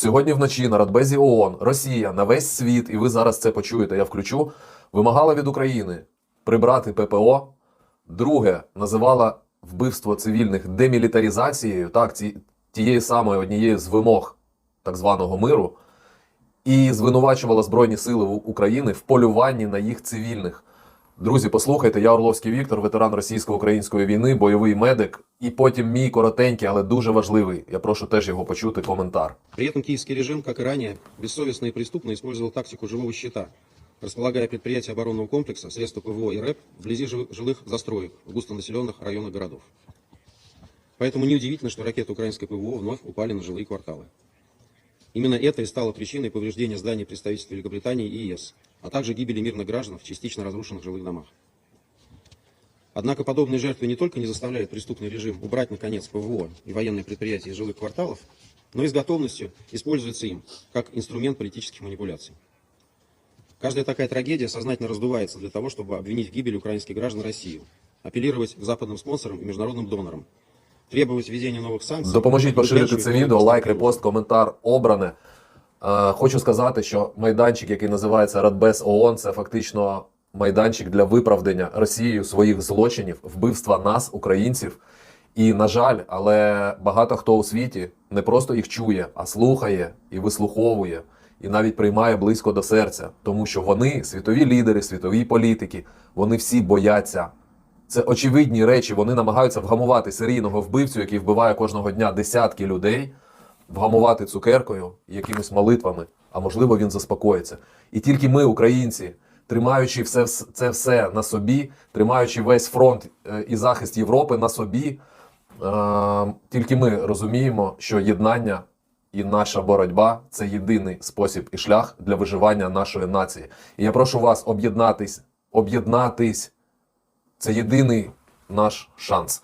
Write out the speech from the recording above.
Сьогодні вночі на Радбезі ООН Росія на весь світ, і ви зараз це почуєте, я включу, вимагала від України прибрати ППО. Друге, називала вбивство цивільних демілітарізацією, так, ці, тієї самої однієї з вимог так званого миру, і звинувачувала Збройні Сили України в полюванні на їх цивільних. Друзі, послухайте, я Орловський Віктор, ветеран російсько-української війни, бойовий медик, і потім мій коротенький, але дуже важливий. Я прошу теж його почути коментар. При этом киевский режим, как и ранее, бессовестно и преступно использовал тактику живого щита, располагая предприятия оборонного комплекса, средства ПВО и РЭП вблизи жи- жилых застроек в густонаселенных районах городов. Поэтому неудивительно, что ракеты украинской ПВО вновь упали на жилые кварталы. Именно это и стало причиной повреждения зданий представительств Великобритании и ЕС, а также гибели мирных граждан в частично разрушенных жилых домах. Однако подобные жертвы не только не заставляют преступный режим убрать, наконец, ПВО и военные предприятия из жилых кварталов, но и с готовностью используются им как инструмент политических манипуляций. Каждая такая трагедия сознательно раздувается для того, чтобы обвинить в гибели украинских граждан Россию, апеллировать к западным спонсорам и международным донорам, требовать введения новых санкций. Допоможіть поширити це угнетающих відео, лайк, экономический репост, коментар обране. Е, хочу сказати, що майданчик, який називається Радбез ООН, це фактично майданчик для виправдання Росією своїх злочинів, вбивства нас, українців. І, на жаль, але багато хто у світі не просто їх чує, а слухає і вислуховує, і навіть приймає близько до серця, тому що вони, світові лідери, світові політики, вони всі бояться це очевидні речі. Вони намагаються вгамувати серійного вбивцю, який вбиває кожного дня десятки людей, вгамувати цукеркою, якимись молитвами. А можливо, він заспокоїться. І тільки ми, українці, тримаючи все це все на собі, тримаючи весь фронт е, і захист Європи на собі, е, тільки ми розуміємо, що єднання і наша боротьба це єдиний спосіб і шлях для виживання нашої нації. І я прошу вас об'єднатись, об'єднатись. Це єдиний наш шанс.